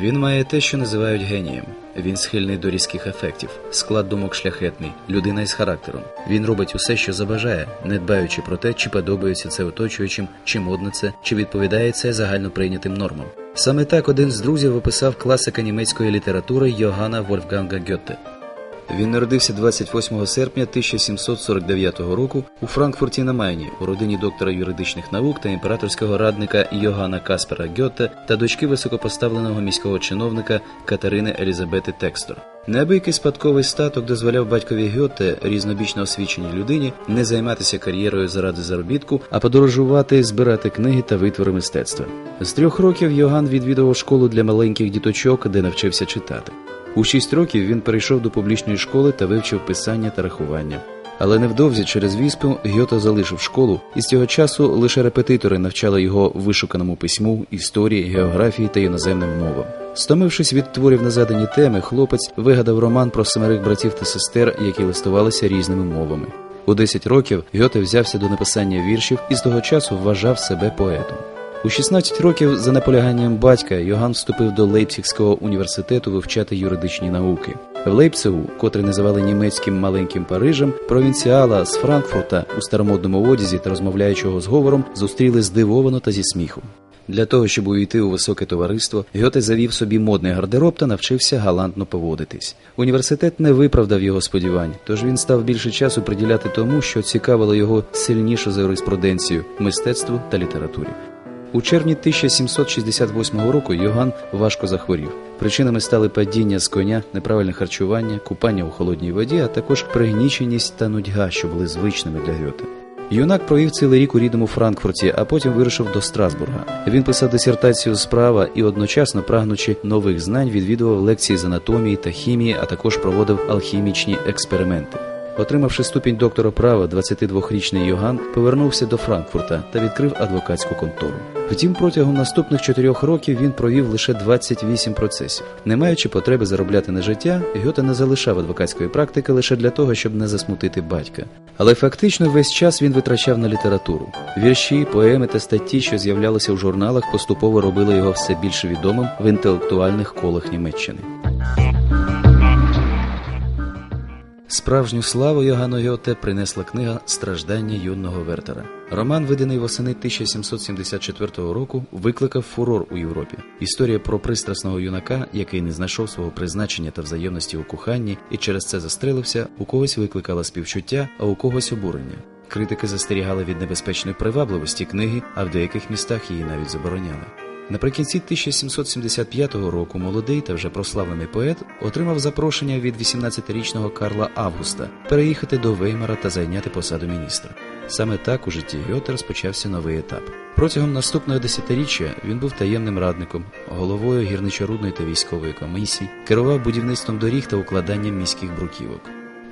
Він має те, що називають генієм. Він схильний до різких ефектів, склад думок шляхетний, людина із характером. Він робить усе, що забажає, не дбаючи про те, чи подобається це оточуючим, чи модно це, чи відповідає це загально прийнятим нормам. Саме так один з друзів описав класика німецької літератури Йоганна Вольфганга Гьотте. Він народився 28 серпня 1749 року у Франкфурті на Майні у родині доктора юридичних наук та імператорського радника Йоганна Каспера Гьотте та дочки високопоставленого міського чиновника Катерини Елізабети Текстор. Неабиякий спадковий статок дозволяв батькові Гьотте, різнобічно освіченій людині, не займатися кар'єрою заради заробітку, а подорожувати, збирати книги та витвори мистецтва. З трьох років Йоган відвідував школу для маленьких діточок, де навчився читати. У шість років він перейшов до публічної школи та вивчив писання та рахування. Але невдовзі через віспу Гьота залишив школу, і з цього часу лише репетитори навчали його вишуканому письму, історії, географії та іноземним мовам. Стомившись від творів на задані теми, хлопець вигадав роман про семерих братів та сестер, які листувалися різними мовами. У 10 років Гьоте взявся до написання віршів і з того часу вважав себе поетом. У 16 років за наполяганням батька Йоган вступив до Лейпцигського університету вивчати юридичні науки. В Лейпцигу, котрий називали німецьким маленьким Парижем, провінціала з Франкфурта у старомодному одязі та розмовляючого з говором зустріли здивовано та зі сміхом. Для того, щоб увійти у високе товариство, Гьоте завів собі модний гардероб та навчився галантно поводитись. Університет не виправдав його сподівань, тож він став більше часу приділяти тому, що цікавило його сильніше за юриспруденцію, мистецтву та літературі. У червні 1768 року Йоган важко захворів. Причинами стали падіння з коня, неправильне харчування, купання у холодній воді, а також пригніченість та нудьга, що були звичними для Гьоте. Юнак провів цілий рік у рідному Франкфурті, а потім вирушив до Страсбурга. Він писав дисертацію з права і одночасно, прагнучи нових знань, відвідував лекції з анатомії та хімії, а також проводив алхімічні експерименти. Отримавши ступінь доктора права, 22-річний Йоган повернувся до Франкфурта та відкрив адвокатську контору. Втім, протягом наступних чотирьох років він провів лише 28 процесів. Не маючи потреби заробляти на життя, Гьоте не залишав адвокатської практики лише для того, щоб не засмутити батька. Але фактично весь час він витрачав на літературу. Вірші, поеми та статті, що з'являлися в журналах, поступово робили його все більше відомим в інтелектуальних колах Німеччини. Справжню славу Йогану Гьоте принесла книга Страждання юного Вертера. Роман, виданий восени 1774 року, викликав фурор у Європі. Історія про пристрасного юнака, який не знайшов свого призначення та взаємності у коханні і через це застрелився, у когось викликала співчуття, а у когось обурення. Критики застерігали від небезпечної привабливості книги, а в деяких містах її навіть забороняли. Наприкінці 1775 року молодий та вже прославлений поет отримав запрошення від 18-річного Карла Августа переїхати до Веймара та зайняти посаду міністра. Саме так у житті Гьоте розпочався новий етап. Протягом наступного десятиріччя він був таємним радником, головою гірничорудної та військової комісії, керував будівництвом доріг та укладанням міських бруківок.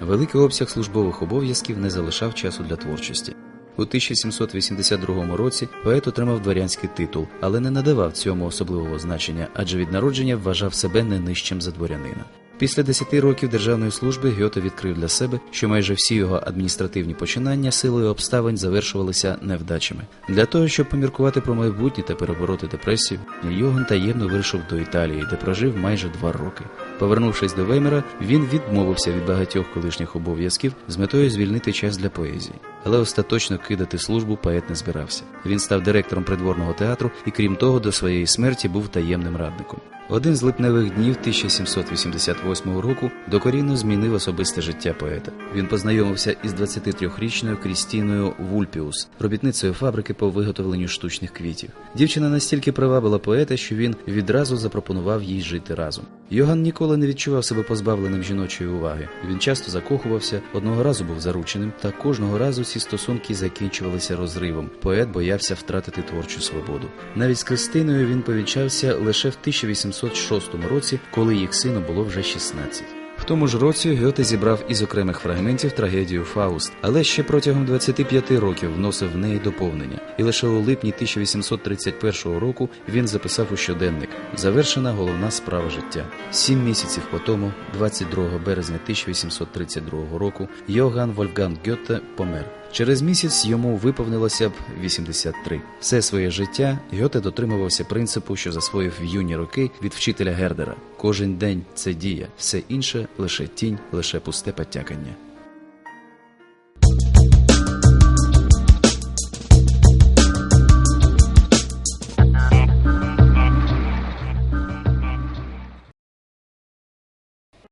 Великий обсяг службових обов'язків не залишав часу для творчості. У 1782 році поет отримав дворянський титул, але не надавав цьому особливого значення, адже від народження вважав себе не нижчим за дворянина. Після 10 років державної служби Гьоте відкрив для себе, що майже всі його адміністративні починання силою обставин завершувалися невдачами. Для того, щоб поміркувати про майбутнє та перебороти депресію, Йоган таємно вирушив до Італії, де прожив майже два роки. Повернувшись до Веймера, він відмовився від багатьох колишніх обов'язків з метою звільнити час для поезії. Але остаточно кидати службу поет не збирався. Він став директором придворного театру і, крім того, до своєї смерті був таємним радником. Один з липневих днів 1788 року докорінно змінив особисте життя поета. Він познайомився із 23-річною Крістіною Вульпіус, робітницею фабрики по виготовленню штучних квітів. Дівчина настільки привабила поета, що він відразу запропонував їй жити разом. Йоган ніколи не відчував себе позбавленим жіночої уваги. Він часто закохувався, одного разу був зарученим, та кожного разу ці стосунки закінчувалися розривом. Поет боявся втратити творчу свободу. Навіть з Кристиною він повінчався лише в 1806 році, коли їх сину було вже 16. Тому ж році Гьоте зібрав із окремих фрагментів трагедію Фауст, але ще протягом 25 років вносив в неї доповнення. І лише у липні 1831 року він записав у щоденник Завершена головна справа життя. Сім місяців по тому, 22 березня 1832 року, Йоган Вольфганг Гьоте помер. Через місяць йому виповнилося б 83. Все своє життя Гьоте дотримувався принципу, що засвоїв в юні роки від вчителя Гердера. Кожен день це дія, все інше лише тінь, лише пусте потякання.